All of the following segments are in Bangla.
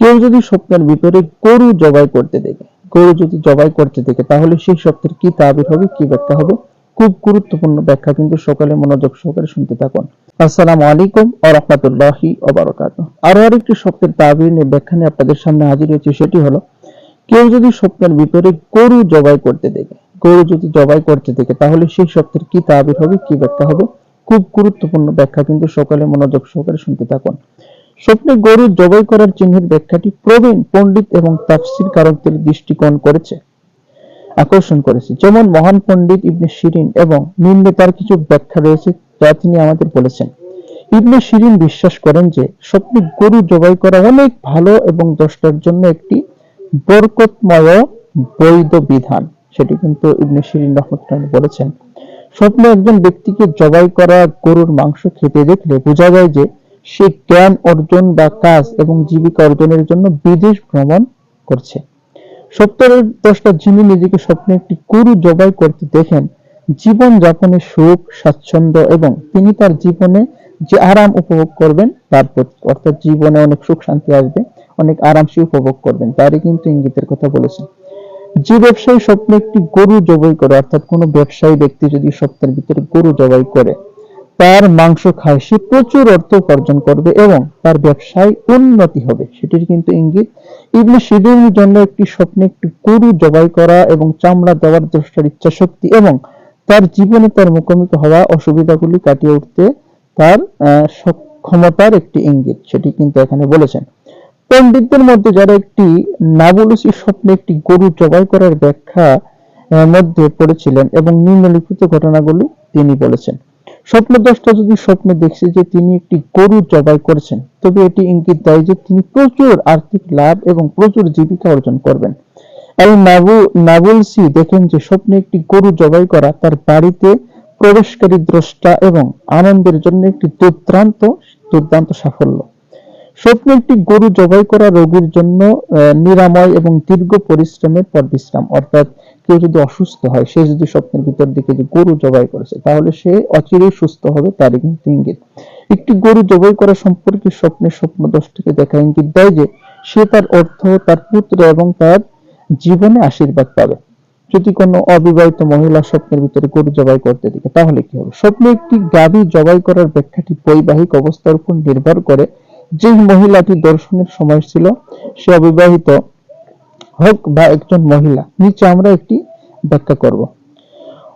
কেউ যদি স্বপ্নের ভিতরে গরু জবাই করতে দেখে, গরু যদি জবাই করতে দেখে, তাহলে সেই স্বপ্নের কি তাবির হবে, কি ব্যাখ্যা হবে? খুব গুরুত্বপূর্ণ ব্যাখ্যা কিন্তু সকালে মনোযোগ সহকারে শুনতে থাকুন। আসসালামু আলাইকুম ওয়া রাহমাতুল্লাহি ওয়া আরও আরেকটি স্বপ্নের তাবির নিয়ে ব্যাখ্যা নিয়ে আপনাদের সামনে হাজির হয়েছে, সেটি হলো, কেউ যদি স্বপ্নের ভিতরে গরু জবাই করতে দেখে, গরু যদি জবাই করতে দেখে, তাহলে সেই স্বপ্নের কি তাবির হবে, কি ব্যাখ্যা হবে? খুব গুরুত্বপূর্ণ ব্যাখ্যা কিন্তু সকালে মনোযোগ সহকারে শুনতে থাকুন। স্বপ্নে গরু জবাই করার চিহ্নের ব্যাখ্যাটি প্রবীণ পণ্ডিত এবং তাফসির কারকদের দৃষ্টিকোণ করেছে, আকর্ষণ করেছে। যেমন মহান পণ্ডিত ইবনে শিরিন এবং নিম্নে তার কিছু ব্যাখ্যা রয়েছে যা তিনি আমাদের বলেছেন। ইবনে শিরিন বিশ্বাস করেন যে স্বপ্নে গরু জবাই করা অনেক ভালো এবং দশটার জন্য একটি বরকতময় বৈধ বিধান, সেটি কিন্তু ইবনে শিরিন রহমতুল্লাহ বলেছেন। স্বপ্নে একজন ব্যক্তিকে জবাই করা গরুর মাংস খেতে দেখলে বোঝা যায় যে সে জ্ঞান অর্জন বা কাজ এবং জীবিকা অর্জনের জন্য বিদেশ ভ্রমণ করছে। সত্তরের দশটা যিনি নিজেকে স্বপ্নে একটি গরু জবাই করতে দেখেন, জীবন যাপনে সুখ, স্বাচ্ছন্দ্য এবং তিনি তার জীবনে যে আরাম উপভোগ করবেন, তার অর্থাৎ জীবনে অনেক সুখ শান্তি আসবে, অনেক আরাম সে উপভোগ করবেন, তারই কিন্তু ইঙ্গিতের কথা বলেছেন। যে ব্যবসায়ী স্বপ্নে একটি গরু জবাই করে, অর্থাৎ কোনো ব্যবসায়ী ব্যক্তি যদি স্বপ্নের ভিতরে গরু জবাই করে তার মাংস খায়, সে প্রচুর অর্থ উপার্জন করবে এবং তার ব্যবসায় উন্নতি হবে। সেটির কিন্তু ইঙ্গিত, ইবনে শিরিনের জন্য একটি স্বপ্নে একটি গরু জবাই করা এবং চামড়া দেওয়ার দ্রষ্টার ইচ্ছা শক্তি এবং তার জীবনে তার মুখোমুখি হওয়া অসুবিধাগুলি কাটিয়ে উঠতে তার সক্ষমতার একটি ইঙ্গিত, সেটি কিন্তু এখানে বলেছেন। পণ্ডিতদের মধ্যে যারা একটি নাবুলুসি স্বপ্নে একটি গরু জবাই করার ব্যাখ্যা মধ্যে পড়েছিলেন এবং নিম্নলিখিত ঘটনাগুলি তিনি বলেছেন। স্বপ্নদ্রষ্টা যদি স্বপ্নে দেখছে যে তিনি একটি গরু জবাই করেছেন, তবে এটি ইঙ্গিত দেয় যে তিনি প্রচুর আর্থিক লাভ এবং প্রচুর জীবিকা অর্জন করবেন। এবং নাবু, নাবুলসি দেখেন যে স্বপ্নে একটি গরু জবাই করা তার বাড়িতে প্রবেশকারী দ্রষ্টা এবং আনন্দের জন্য একটি দুর্দান্ত দুর্দান্ত সাফল্য। স্বপ্নে একটি গরু জবাই করা রোগীর জন্য নিরাময় এবং দীর্ঘ পরিশ্রমের পর বিশ্রাম অর্থাৎ কেউ যদি অসুস্থ হয়, সে যদি স্বপ্নের ভিতর দিকে যে গরু জবাই করেছে, তাহলে সে অচিরেই সুস্থ হবে তারই কিন্তু ইঙ্গিত। একটি গরু জবাই করা সম্পর্কে স্বপ্নে স্বপ্ন দশটিকে দেখা ইঙ্গিত দেয় যে, সে তার অর্থ, তার পুত্র এবং তার জীবনে আশীর্বাদ পাবে। যদি কোনো অবিবাহিত মহিলা স্বপ্নের ভিতরে গরু জবাই করতে দেখে, তাহলে কি হবে? স্বপ্নে একটি গাভী জবাই করার ব্যাখ্যাটি বৈবাহিক অবস্থার উপর নির্ভর করে। যে মহিলাটি দর্শনের সময় ছিল, সে অবিবাহিত হোক বা একজন মহিলা নিচে আমরা একটি ব্যাখ্যা করব।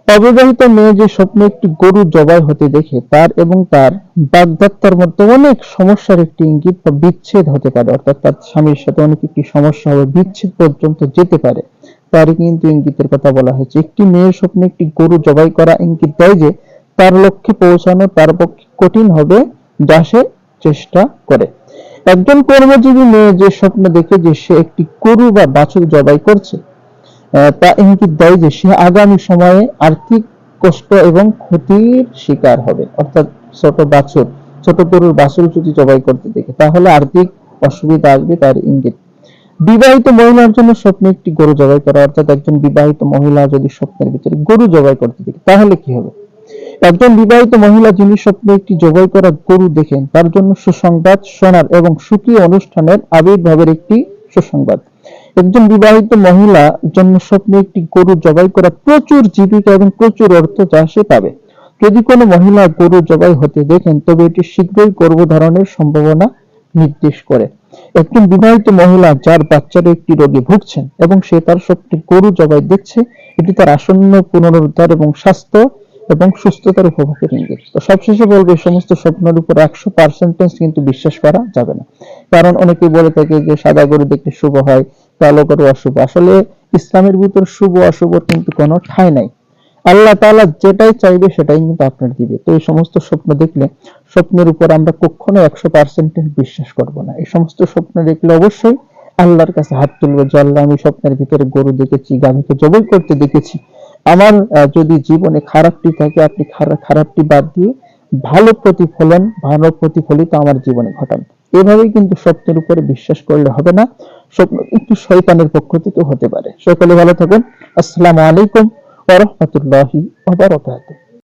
অবিবাহিত মেয়ে যে স্বপ্নে একটি গরু জবাই হতে দেখে, তার এবং তার বাগদত্তার মধ্যে অনেক সমস্যার একটি ইঙ্গিত বা বিচ্ছেদ হতে পারে, অর্থাৎ তার স্বামীর সাথে অনেক একটি সমস্যা হবে বিচ্ছেদ পর্যন্ত যেতে পারে। তারই কিন্তু ইঙ্গিতের কথা বলা হয়েছে, একটি মেয়ের স্বপ্নে একটি গরু জবাই করা ইঙ্গিত দেয় যে, তার লক্ষ্যে পৌঁছানো তার পক্ষে কঠিন হবে যা সে চেষ্টা করে। একজন কর্মজীবী মেয়ে যে স্বপ্ন দেখে যে সে একটি গরু বা বাছুর জবাই করছে তা ইঙ্গিত দেয় যে সে আগামী সময়ে আর্থিক কষ্ট এবং ক্ষতির শিকার হবে। অর্থাৎ ছোট বাছুর, ছোট গরুর বাছুর যদি জবাই করতে দেখে, তাহলে আর্থিক অসুবিধা আসবে তার ইঙ্গিত। বিবাহিত মহিলার জন্য স্বপ্নে একটি গরু জবাই করা, অর্থাৎ একজন বিবাহিত মহিলা যদি স্বপ্নের ভিতরে গরু জবাই করতে দেখে, তাহলে কি হবে? একজন বিবাহিত মহিলা যিনি স্বপ্নে একটি জবাই করা গরু দেখেন, তার জন্য সুসংবাদ শোনার এবং সুখী অনুষ্ঠানের আবির্ভাবের একটি সুসংবাদ। একজন বিবাহিত মহিলা জন্য স্বপ্নে একটি গরু জবাই করা প্রচুর জীবিকা এবং প্রচুর অর্থ যা সে পাবে। যদি কোনো মহিলা গরু জবাই হতে দেখেন, তবে এটি শীঘ্রই গর্ভধারণের সম্ভাবনা নির্দেশ করে। একজন বিবাহিত মহিলা যার বাচ্চার একটি রোগে ভুগছেন এবং সে তার স্বপ্নে গরু জবাই দেখছে, এটি তার আসন্ন পুনরুদ্ধার এবং স্বাস্থ্য এবং সুস্থতার উপভোগের ইঙ্গিত তো সবশেষে বলব, এই সমস্ত স্বপ্নের উপর একশো পার্সেন্টেজ কিন্তু বিশ্বাস করা যাবে না। কারণ অনেকেই বলে থাকে যে সাদা গরু দেখতে শুভ হয়, কালো গরু অশুভ। আসলে ইসলামের ভিতর শুভ অশুভ কিন্তু কোনো ঠাঁই নাই। আল্লাহ তাআলা যেটাই চাইবে সেটাই কিন্তু আপনার দিবে। তো এই সমস্ত স্বপ্ন দেখলে স্বপ্নের উপর আমরা কখনো একশো পার্সেন্টেজ বিশ্বাস করব না। এই সমস্ত স্বপ্ন দেখলে অবশ্যই আল্লাহর কাছে হাত তুলবো আল্লাহ আমি স্বপ্নের ভিতরে গরু দেখেছি, গাভীকে জবাই করতে দেখেছি। আমার যদি জীবনে খারাপটি থাকে, আপনি খারাপটি বাদ দিয়ে ভালো প্রতিফলন, ভালো প্রতিফলিত আমার জীবনে ঘটান। এভাবেই কিন্তু স্বপ্নের উপরে বিশ্বাস করলে হবে না। স্বপ্ন একটু শয়তানের পক্ষ থেকে হতে পারে। সকলে ভালো থাকুন। আসসালামু আলাইকুম ওয়া রাহমাতুল্লাহি ওয়া বারাকাতুহু।